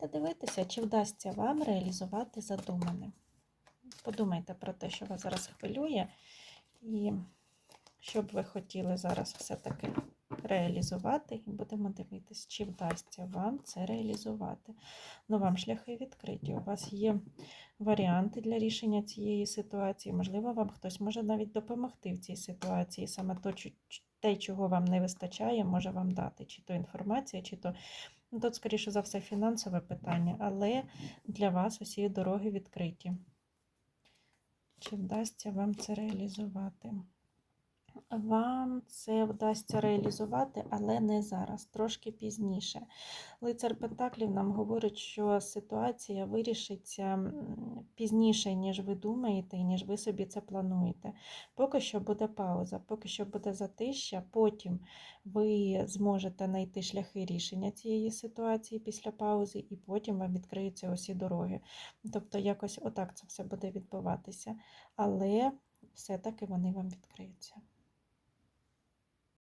давайте дивитися, чи вдасться вам реалізувати задумане. Подумайте про те, що вас зараз хвилює, і що б ви хотіли зараз все-таки реалізувати, і будемо дивитися, чи вдасться вам це реалізувати. Ну, вам шляхи відкриті. У вас є варіанти для рішення цієї ситуації. Можливо, вам хтось може навіть допомогти в цій ситуації. Саме то, те, чого вам не вистачає, може вам дати, чи то інформація, чи то. Ну, тут, скоріше за все, фінансове питання, але для вас усі дороги відкриті. Чи вдасться вам це реалізувати? Вам це вдасться реалізувати, але не зараз, трошки пізніше. Лицар Пентаклів нам говорить, що ситуація вирішиться пізніше, ніж ви думаєте, і ніж ви собі це плануєте. Поки що буде пауза, поки що буде затища, потім ви зможете знайти шляхи рішення цієї ситуації після паузи, і потім вам відкриються усі дороги. Тобто, якось отак це все буде відбуватися. Але все-таки вони вам відкриються.